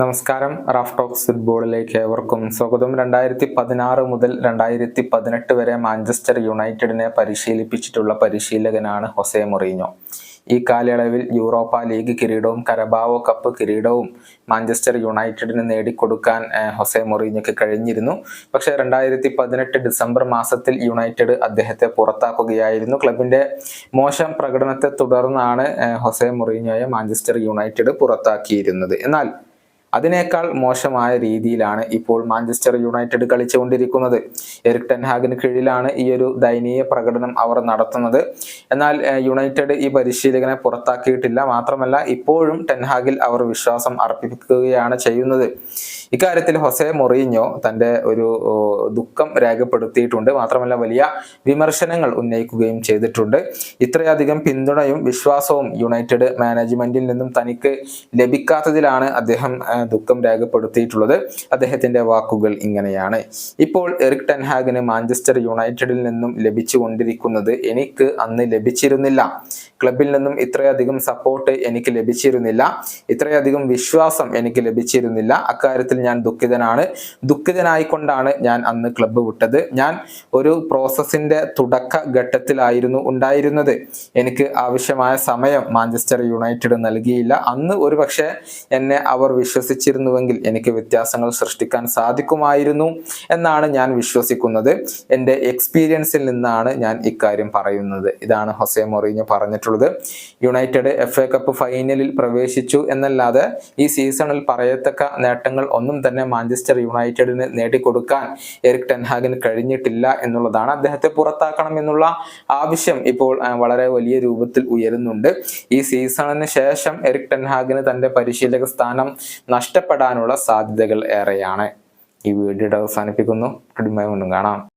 നമസ്കാരം. Raf talks ഫുട്ബോളിലേക്ക് ഏവർക്കും സ്വാഗതം. രണ്ടായിരത്തി പതിനാറ് മുതൽ രണ്ടായിരത്തി പതിനെട്ട് വരെ മാഞ്ചസ്റ്റർ യുണൈറ്റഡിനെ പരിശീലിപ്പിച്ചിട്ടുള്ള പരിശീലകനാണ് ഹൊസെ മൊറീഞ്ഞോ. ഈ കാലയളവിൽ യൂറോപ്പ ലീഗ് കിരീടവും കരബാവോ കപ്പ് കിരീടവും മാഞ്ചസ്റ്റർ യുണൈറ്റഡിന് നേടിക്കൊടുക്കാൻ ഹൊസെ മൊറീഞ്ഞോക്ക് കഴിഞ്ഞിരുന്നു. പക്ഷേ രണ്ടായിരത്തി പതിനെട്ട് ഡിസംബർ മാസത്തിൽ യുണൈറ്റഡ് അദ്ദേഹത്തെ പുറത്താക്കുകയായിരുന്നു. ക്ലബിന്റെ മോശം പ്രകടനത്തെ തുടർന്നാണ് ഹൊസെ മൊറീഞ്ഞോയെ മാഞ്ചസ്റ്റർ യുണൈറ്റഡ് പുറത്താക്കിയിരുന്നത്. എന്നാൽ അതിനേക്കാൾ മോശമായ രീതിയിലാണ് ഇപ്പോൾ മാഞ്ചസ്റ്റർ യുണൈറ്റഡ് കളിച്ചുകൊണ്ടിരിക്കുന്നത്. എറിക് ടെൻഹാഗിന് കീഴിലാണ് ഈ ഒരു ദയനീയ പ്രകടനം അവർ നടത്തുന്നത്. എന്നാൽ യുണൈറ്റഡ് ഈ പരിശീലകനെ പുറത്താക്കിയിട്ടില്ല. മാത്രമല്ല ഇപ്പോഴും ടെൻഹാഗിൽ അവർ വിശ്വാസം അർപ്പിക്കുകയാണ് ചെയ്യുന്നത്. ഇക്കാര്യത്തിൽ ഹൊസെ മൊറീഞ്ഞോ തന്റെ ഒരു ദുഃഖം രേഖപ്പെടുത്തിയിട്ടുണ്ട്. മാത്രമല്ല വലിയ വിമർശനങ്ങൾ ഉന്നയിക്കുകയും ചെയ്തിട്ടുണ്ട്. ഇത്രയധികം പിന്തുണയും വിശ്വാസവും യുണൈറ്റഡ് മാനേജ്മെന്റിൽ നിന്നും തനിക്ക് ലഭിക്കാത്തതിലാണ് അദ്ദേഹം ദുഃഖം രേഖപ്പെടുത്തിയിട്ടുള്ളത് അദ്ദേഹത്തിന്റെ വാക്കുകൾ ഇങ്ങനെയാണ്. ഇപ്പോൾ എറിക് ടെൻഹാഗിന് മാഞ്ചസ്റ്റർ യുണൈറ്റഡിൽ നിന്നും ലഭിച്ചുകൊണ്ടിരിക്കുന്നത് എനിക്ക് അന്ന് ലഭിച്ചിരുന്നില്ല. ക്ലബിൽ നിന്നും ഇത്രയധികം സപ്പോർട്ട് എനിക്ക് ലഭിച്ചിരുന്നില്ല. ഇത്രയധികം വിശ്വാസം എനിക്ക് ലഭിച്ചിരുന്നില്ല. അക്കാര്യത്തിൽ ഞാൻ ദുഃഖിതനാണ്. ദുഃഖിതനായിക്കൊണ്ടാണ് ഞാൻ അന്ന് ക്ലബ്ബ് വിട്ടത്. ഞാൻ ഒരു പ്രോസസ്സിന്റെ തുടക്ക ഘട്ടത്തിലായിരുന്നു ഉണ്ടായിരുന്നത്. എനിക്ക് ആവശ്യമായ സമയം മാഞ്ചസ്റ്റർ യുണൈറ്റഡ് നൽകിയില്ല. അന്ന് ഒരു എന്നെ അവർ വിശ്വസിച്ചിരുന്നുവെങ്കിൽ എനിക്ക് വ്യത്യാസങ്ങൾ സൃഷ്ടിക്കാൻ സാധിക്കുമായിരുന്നു എന്നാണ് ഞാൻ വിശ്വസിക്കുന്നത്. എന്റെ എക്സ്പീരിയൻസിൽ നിന്നാണ് ഞാൻ ഇക്കാര്യം പറയുന്നത്. ഇതാണ് ഹൊസെ മൊറീഞ്ഞ് പറഞ്ഞിട്ടുള്ളത്. യുണൈറ്റഡ് എഫ് എ കപ്പ് ഫൈനലിൽ പ്രവേശിച്ചു എന്നല്ലാതെ ഈ സീസണിൽ പറയത്തക്ക നേട്ടങ്ങൾ ഒന്നും തന്നെ മാഞ്ചസ്റ്റർ യുണൈറ്റഡിന് നേടിക്കൊടുക്കാൻ എറിക് ടെൻഹാഗിന് കഴിഞ്ഞിട്ടില്ല എന്നുള്ളതാണ് അദ്ദേഹത്തെ പുറത്താക്കണം എന്നുള്ള ആവശ്യം ഇപ്പോൾ വളരെ വലിയ രൂപത്തിൽ ഉയരുന്നുണ്ട്. ഈ സീസണിന് ശേഷം എറിക് ടെൻഹാഗിന് തന്റെ പരിശീലക സ്ഥാനം നഷ്ടപ്പെടാനുള്ള സാധ്യതകൾ ഏറെയാണ്. ഈ വീഡിയോ അവസാനിപ്പിക്കുന്നു. വീണ്ടും കാണാം.